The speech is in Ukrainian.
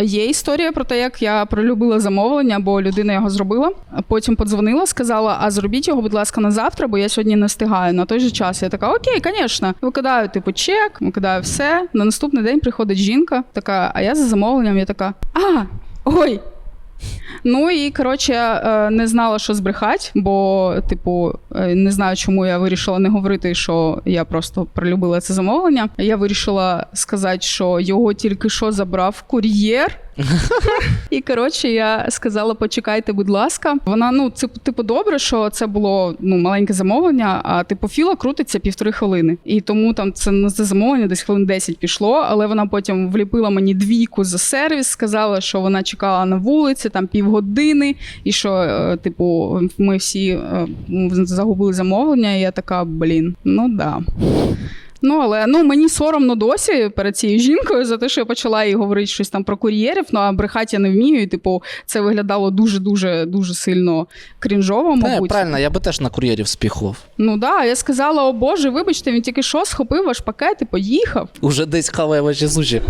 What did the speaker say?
Є історія про те, як я пролюбила замовлення, бо людина його зробила. Потім подзвонила, сказала: а зробіть його, будь ласка, на завтра, бо я сьогодні не встигаю на той же час. Я така, окей, звісно. Викидаю, типу, чек, викидаю все. На наступний день приходить жінка, така, а я за замовленням, я така, а, ой. Ну і коротше, е, не знала, що збрехати, бо, типу, е, не знаю, чому я вирішила не говорити, що я просто пролюбила це замовлення. Я вирішила сказати, що його тільки що забрав кур'єр. І коротше, я сказала: почекайте, будь ласка. Вона ну це типу добре, що це було ну маленьке замовлення. А типу філа крутиться півтори хвилини. І тому там це на це замовлення десь хвилин 10 пішло. Але вона потім вліпила мені двійку за сервіс, сказала, що вона чекала на вулиці там півгодини, і що, е, типу, ми всі е, загубили замовлення. І я така, блін, ну да. Ну, але ну мені соромно досі перед цією жінкою за те, що я почала їй говорити щось там про кур'єрів. Ну а брехати я не вмію. І, типу, це виглядало дуже дуже дуже сильно крінжово, Не, мабуть. правильно, я би теж на кур'єрів спіхував. Ну да, я сказала: о Боже, вибачте, він тільки що схопив ваш пакет і поїхав. Уже десь хаває ваші суші.